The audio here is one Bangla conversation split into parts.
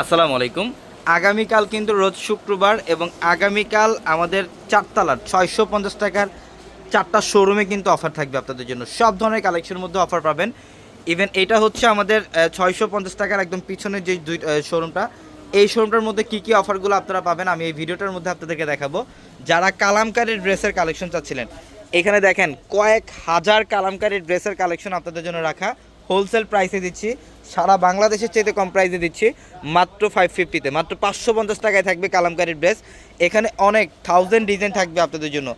আসসালামু আলাইকুম। আগামীকাল কিন্তু রোজ শুক্রবার এবং আগামীকাল আমাদের চারতলার ছয়শো পঞ্চাশ টাকার চারটা শোরুমে কিন্তু অফার থাকবে আপনাদের জন্য। সব ধরনের কালেকশনের মধ্যে অফার পাবেন। ইভেন এটা হচ্ছে আমাদের ছয়শো পঞ্চাশ টাকার একদম পিছনের যে দুই শোরুমটা এই শোরুমটার মধ্যে কী কী অফারগুলো আপনারা পাবেন আমি এই ভিডিওটার মধ্যে আপনাদেরকে দেখাবো। যারা কালামকারীর ড্রেসের কালেকশন চাচ্ছিলেন, এখানে দেখেন কয়েক হাজার কালামকারীর ড্রেসের কালেকশন আপনাদের জন্য রাখা। হোলসেল প্রাইসে দিচ্ছি। সারা বাংলাদেশের চেয়ে কম প্রাইসে দিচ্ছি। মাত্র ফাইভ ফিফটিতে মাত্র পাঁচশো পঞ্চাশ টাকায় থাকবে কালামকারীর ড্রেস এখানে অনেক থাউজেন্ড ডিজাইন থাকবে আপনাদের জন্য।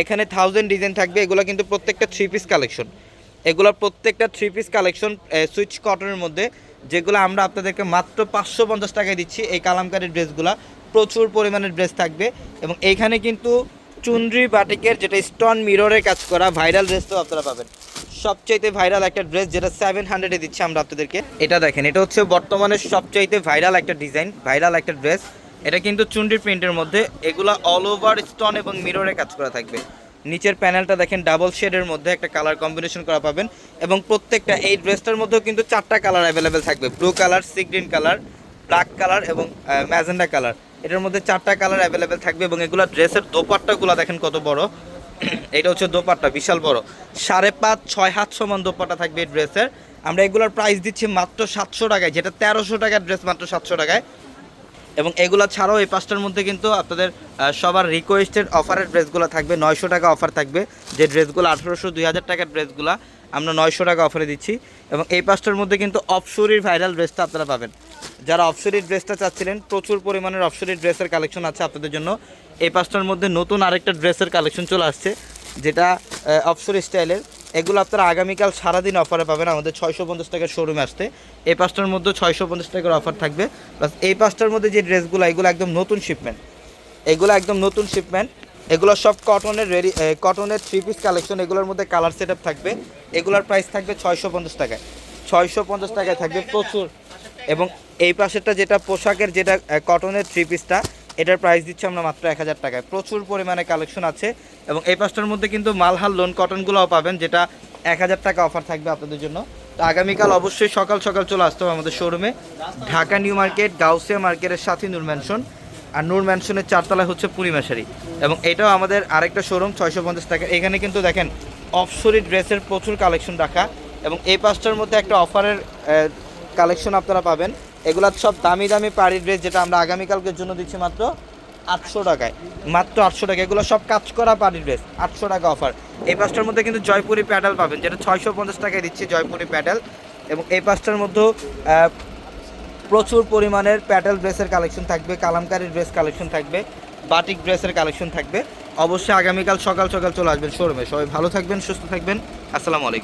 এখানে থাউজেন্ড ডিজাইন থাকবে। এগুলো কিন্তু প্রত্যেকটা থ্রি পিস কালেকশন এগুলোর প্রত্যেকটা থ্রি পিস কালেকশন সুইচ কটনের মধ্যে। যেগুলো আমরা আপনাদেরকে মাত্র পাঁচশো পঞ্চাশ টাকায় দিচ্ছি এই কালামকারীর ড্রেসগুলো প্রচুর পরিমাণের ড্রেস থাকবে। এবং এইখানে কিন্তু চুনরি বাটিকের যেটা স্টোন মিররের কাজ করা ভাইরাল ড্রেস তো আপনারা পাবেন। সবচাইতে ভাইরাল একটা ড্রেস যেটা সেভেন হান্ড্রেডে দিচ্ছি আমরা আপনাদেরকে। এটা দেখেন, এটা হচ্ছে বর্তমানে সবচাইতে ভাইরাল একটা ডিজাইন, ভাইরাল একটা ড্রেস। এটা কিন্তু চুন্ডির প্রিন্টের মধ্যে, এগুলা অল ওভার স্টোন এবং মিররে কাজ করা থাকবে। নিচের প্যানেলটা দেখেন ডাবল শেডের মধ্যে একটা কালার কম্বিনেশন করা পাবেন এবং প্রত্যেকটা এই ড্রেসটার মধ্যেও কিন্তু চারটা কালার অ্যাভেলেবেল থাকবে। Blue colour sea green colour black colour এবং ম্যাজেন্ডা কালার এটার মধ্যে চারটা কালার অ্যাভেলেবেল থাকবে এবং এগুলো ড্রেসের দোপাট্টাগুলো দেখেন কত বড়। এটা হচ্ছে দোপাট্টা, বিশাল বড়। সাড়ে পাঁচ, ছয় হাত সমান দোপাট্টা থাকবে এই ড্রেসের। আমরা এগুলোর প্রাইস দিচ্ছি মাত্র সাতশো টাকায়, যেটা তেরোশো টাকার ড্রেস মাত্র সাতশো টাকায়। এবং এগুলো ছাড়াও এই পাঁচটার মধ্যে কিন্তু আপনাদের সবার রিকোয়েস্টেড অফারের ড্রেসগুলো থাকবে। নয়শো টাকা অফার থাকবে। যে ড্রেসগুলো আঠেরোশো, দুই হাজার টাকার ড্রেসগুলো আমরা নয়শো টাকা অফারে দিচ্ছি। এবং এই পাঁচটার মধ্যে কিন্তু অফশোরির ভাইরাল ড্রেসটা আপনারা পাবেন। যারা অফশোরির ড্রেসটা চাচ্ছিলেন, প্রচুর পরিমাণের অফশোরির ড্রেসের কালেকশন আছে আপনাদের জন্য। এই পাঁচটার মধ্যে নতুন আরেকটা ড্রেসের কালেকশন চলে আসছে। যেটা অফশোর স্টাইলের এগুলো আপনারা আগামীকাল সারাদিন অফারে পাবেন। আমাদের ছয়শো পঞ্চাশ টাকার শোরুমে আসতে। এই পাঁচটার মধ্যে ছয়শো পঞ্চাশ টাকার অফার থাকবে। প্লাস এই পাঁচটার মধ্যে যে ড্রেসগুলো, এগুলো একদম নতুন শিপমেন্ট এগুলো একদম নতুন শিপমেন্ট এগুলো সব কটনের রেডি কটনের থ্রি পিস কালেকশন এগুলোর মধ্যে কালার সেট থাকবে। এগুলোর প্রাইস থাকবে ছয়শো পঞ্চাশ টাকায়। ছয়শো পঞ্চাশ টাকায় থাকবে প্রচুর। এবং এই পাশেরটা যেটা পোশাকের, যেটা কটনের থ্রি পিসটা এটার প্রাইস দিচ্ছি আমরা মাত্র এক হাজার টাকায়। প্রচুর পরিমাণে কালেকশন আছে এবং এই পাঁচটার মধ্যে কিন্তু মালহাল লোন কটনগুলোও পাবেন, যেটা এক হাজার টাকা অফার থাকবে আপনাদের জন্য। তো আগামীকাল অবশ্যই সকাল সকাল চলে আসতে হবে আমাদের শোরুমে ঢাকা নিউ মার্কেট, গাউসিয়া মার্কেটের সাথে নূর ম্যানশন আর নূর ম্যানশনের চারতলায় হচ্ছে পূর্ণিমাশারি এবং এটাও আমাদের আরেকটা শোরুম ছয়শো পঞ্চাশ টাকা। এখানে কিন্তু দেখেন অফসরি ড্রেসের প্রচুর কালেকশন রাখা। এবং এই পাঁচটার মধ্যে একটা অফারের কালেকশন আপনারা পাবেন। এগুলা সব দামি দামি পাড়ি ড্রেস যেটা আমরা আগামীকালকের জন্য দিচ্ছি মাত্র আটশো টাকায়। মাত্র আটশো টাকা। এগুলো সব কাজ করা পার্টি ড্রেস আটশো টাকা অফার এই পাঁচটার মধ্যে কিন্তু জয়পুরি প্যাডেল পাবেন, যেটা ছয়শো পঞ্চাশ টাকায় দিচ্ছি জয়পুরি প্যাডেল। এবং এই পাঁচটার মধ্যেও প্রচুর পরিমাণের প্যাটেল ড্রেসের কালেকশন থাকবে, কালামকারী ড্রেস কালেকশন থাকবে, বাটিক ড্রেসের কালেকশন থাকবে। অবশ্যই আগামীকাল সকাল সকাল চলে আসবেন শোরুমে সবাই ভালো থাকবেন, সুস্থ থাকবেন। আসসালামু আলাইকুম।